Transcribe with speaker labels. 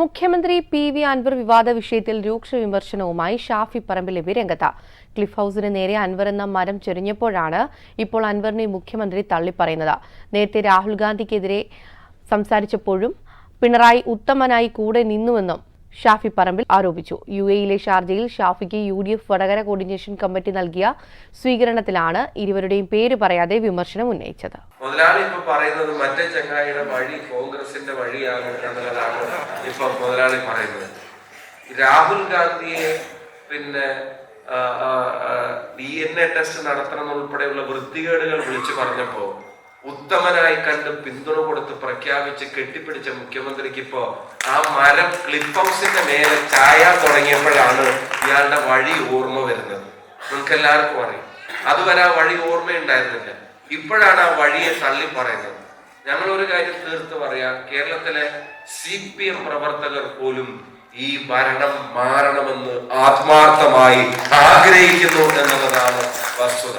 Speaker 1: മുഖ്യമന്ത്രി P V Anwar വിവാദ വിഷയത്തിൽ രൂക്ഷ വിമർശനവുമായി ഷാഫി പറമ്പിൽ എബി ക്ലിഫ് ഹൌസിന് നേരെ അൻവർ എന്ന മരം ചെരിഞ്ഞപ്പോഴാണ് ഇപ്പോൾ അൻവറിനെ മുഖ്യമന്ത്രി തള്ളിപ്പറയുന്നത്. നേരത്തെ രാഹുൽ ഗാന്ധിക്കെതിരെ സംസാരിച്ചപ്പോഴും പിണറായി ഉത്തമനായി കൂടെ നിന്നുവെന്നും ഷാഫി പറമ്പിൽ ആരോപിച്ചു. യു എയിലെ ഷാർജയിൽ ഷാഫിക്ക് U D F Vadakara coordination committee നൽകിയ സ്വീകരണത്തിലാണ് ഇരുവരുടെയും പേര് പറയാതെ വിമർശനം ഉന്നയിച്ചത്.
Speaker 2: മുതലാളി ഇപ്പൊ പറയുന്നത് മറ്റേ ചങ്ങായിയുടെ വഴി കോൺഗ്രസിന്റെ വഴിയാണ് എന്നുള്ളതാണ് ഇപ്പൊ മുതലാളി പറയുന്നത്. രാഹുൽ ഗാന്ധിയെ പിന്നെ ഡി എൻ എ ടെസ്റ്റ് നടത്തണം ഉൾപ്പെടെയുള്ള വൃത്തികേടുകൾ വിളിച്ചു പറഞ്ഞപ്പോ ഉത്തമനായി കണ്ട് പിന്തുണ കൊടുത്ത് പ്രഖ്യാപിച്ച് കെട്ടിപ്പിടിച്ച മുഖ്യമന്ത്രിക്ക് ഇപ്പോ ആ മരം ക്ലിപ്പ് ഹൗസിന്റെ മേലെ ചായാൻ തുടങ്ങിയപ്പോഴാണ് ഇയാളുടെ വഴി ഓർമ്മ വരുന്നത്. നിങ്ങൾക്ക് എല്ലാവർക്കും അറിയാം. അതുവരെ ആ വഴി ഓർമ്മയുണ്ടായിരുന്നില്ല. ഇപ്പോഴാണ് ആ വഴിയെ തള്ളി പറയുന്നത്. ഞങ്ങൾ ഒരു കാര്യം തീർത്ത് പറയാം. കേരളത്തിലെ സി പി എം പ്രവർത്തകർ പോലും ഈ ഭരണം മാറണമെന്ന് ആത്മാർത്ഥമായി ആഗ്രഹിക്കുന്നു എന്നുള്ളതാണ് വസ്തുത.